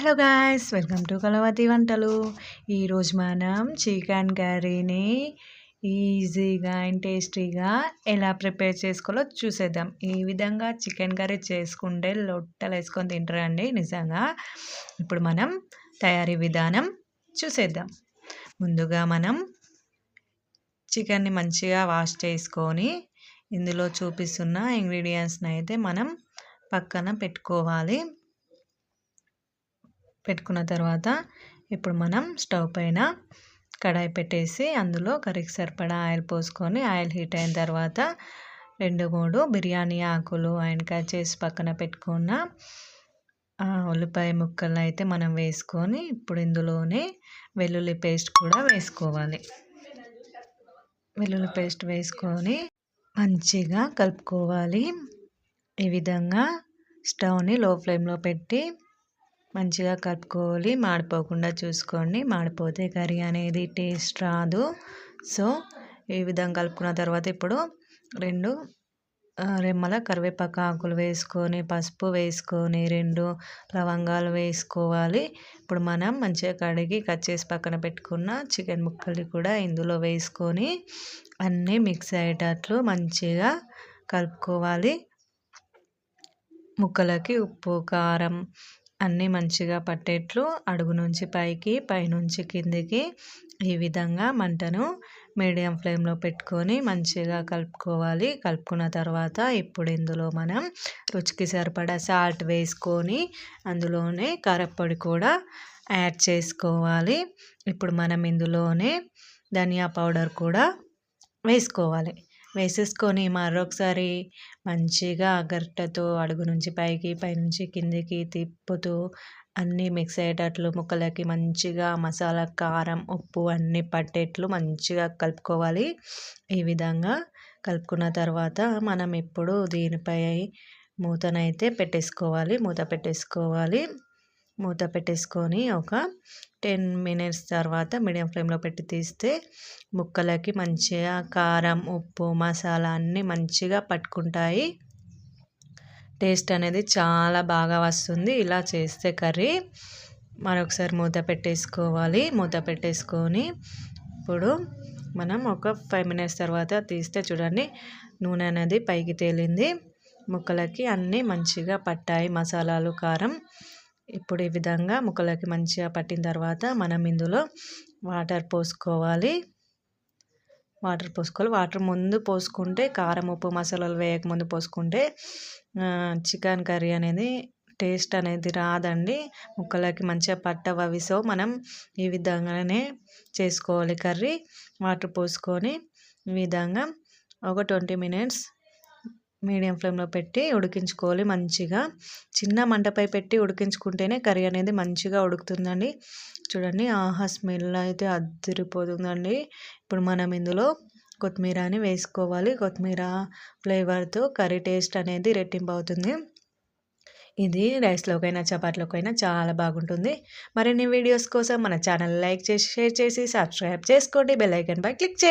Hello guys! Welcome to Kalavati వంటలు. ఈరోజు మనం చికెన్ కర్రీని ఈజీగా అండ్ టేస్టీగా ఎలా ప్రిపేర్ చేసుకోవాలో చూసేద్దాం. ఈ విధంగా చికెన్ కర్రీ చేసుకుంటే లొట్టలు వేసుకొని తింటారండి నిజంగా. ఇప్పుడు మనం తయారీ విధానం చూసేద్దాం. ముందుగా మనం చికెన్ని మంచిగా వాష్ చేసుకొని ఇందులో చూపిస్తున్న ఇంగ్రీడియంట్స్ని అయితే మనం పక్కన పెట్టుకోవాలి. పెట్టుకున్న తర్వాత ఇప్పుడు మనం స్టవ్ పైన కడాయి పెట్టేసి అందులో కర్రీకి సరిపడా ఆయిల్ పోసుకొని ఆయిల్ హీట్ అయిన తర్వాత రెండు మూడు బిర్యానీ ఆకులు ఆయన కట్ చేసి పక్కన పెట్టుకున్న ఉల్లిపాయ ముక్కలు అయితే మనం వేసుకొని ఇప్పుడు ఇందులోనే వెల్లుల్లి పేస్ట్ కూడా వేసుకోవాలి. వెల్లుల్లి పేస్ట్ వేసుకొని మంచిగా కలుపుకోవాలి. ఈ విధంగా స్టవ్ని లో ఫ్లేమ్లో పెట్టి మంచిగా కలుపుకోవాలి. మాడిపోకుండా చూసుకోండి. మాడిపోతే కర్రీ అనేది టేస్ట్ రాదు. సో ఈ విధంగా కలుపుకున్న తర్వాత ఇప్పుడు రెండు రెమ్మల కరివేపాకు ఆకులు వేసుకొని పసుపు వేసుకొని రెండు లవంగాలు వేసుకోవాలి. ఇప్పుడు మనం మంచిగా కడిగి కట్ చేసి పక్కన పెట్టుకున్న చికెన్ ముక్కలు కూడా ఇందులో వేసుకొని అన్నీ మిక్స్ అయ్యేటట్లు మంచిగా కలుపుకోవాలి. ముక్కలకి ఉప్పు కారం అన్నీ మంచిగా పట్టేట్లు అడుగు నుంచి పైకి పైనుంచి కిందికి ఈ విధంగా మంటను మీడియం ఫ్లేమ్లో పెట్టుకొని మంచిగా కలుపుకోవాలి. కలుపుకున్న తర్వాత ఇప్పుడు ఇందులో మనం రుచికి సరిపడా సాల్ట్ వేసుకొని అందులోనే కారప్పొడి కూడా యాడ్ చేసుకోవాలి. ఇప్పుడు మనం ఇందులోనే ధనియా పౌడర్ కూడా వేసుకోవాలి. వేసేసుకొని మరొకసారి మంచిగా గరిటెతో అడుగు నుంచి పైకి పైనుంచి కిందికి తిప్పుతూ అన్నీ మిక్స్ అయ్యేటట్లు ముక్కలకి మంచిగా మసాలా కారం ఉప్పు అన్నీ పట్టేట్లు మంచిగా కలుపుకోవాలి. ఈ విధంగా కలుపుకున్న తర్వాత మనం ఇప్పుడు దీనిపై మూతనైతే పెట్టేసుకోవాలి. మూత పెట్టేసుకోవాలి. మూత పెట్టేసుకొని ఒక టెన్ మినిట్స్ తర్వాత మీడియం ఫ్లేమ్లో పెట్టి తీస్తే ముక్కలకి మంచిగా కారం ఉప్పు మసాలా అన్నీ మంచిగా పట్టుకుంటాయి. టేస్ట్ అనేది చాలా బాగా వస్తుంది. ఇలా చేస్తే కర్రీ మరొకసారి మూత పెట్టేసుకోవాలి. మూత పెట్టేసుకొని ఇప్పుడు మనం ఒక ఫైవ్ మినిట్స్ తర్వాత తీస్తే చూడండి నూనె అనేది పైకి తేలింది. ముక్కలకి అన్నీ మంచిగా పట్టాయి. మసాలాలు కారం ఇప్పుడు ఈ విధంగా ముక్కలకి మంచిగా పట్టిన తర్వాత మనం ఇందులో వాటర్ పోసుకోవాలి. వాటర్ పోసుకోవాలి. వాటర్ ముందు పోసుకుంటే కారం ఉప్పు మసాలాలు వేయక ముందు పోసుకుంటే చికెన్ కర్రీ అనేది టేస్ట్ అనేది రాదండి. ముక్కలకి మంచిగా పట్టవవి సో మనం ఈ విధంగానే చేసుకోవాలి కర్రీ. వాటర్ పోసుకొని ఈ విధంగా ఒక ట్వంటీ మినిట్స్ మీడియం ఫ్లేమ్లో పెట్టి ఉడికించుకోవాలి మంచిగా. చిన్న మంటపై పెట్టి ఉడికించుకుంటేనే కర్రీ అనేది మంచిగా ఉడుకుతుందండి. చూడండి ఆహా స్మెల్ అయితే అద్దరిపోతుందండి ఇప్పుడు మనం ఇందులో కొత్తిమీరని వేసుకోవాలి. కొత్తిమీర ఫ్లేవర్తో కర్రీ టేస్ట్ అనేది రెట్టింపు అవుతుంది ఇది రైస్లోకైనా చపాతీలోకైనా చాలా బాగుంటుంది. మరిన్ని వీడియోస్ కోసం మన ఛానల్ లైక్ చేసి షేర్ చేసి సబ్స్క్రైబ్ చేసుకోండి. బెల్ ఐకన్ పై క్లిక్ చేయండి.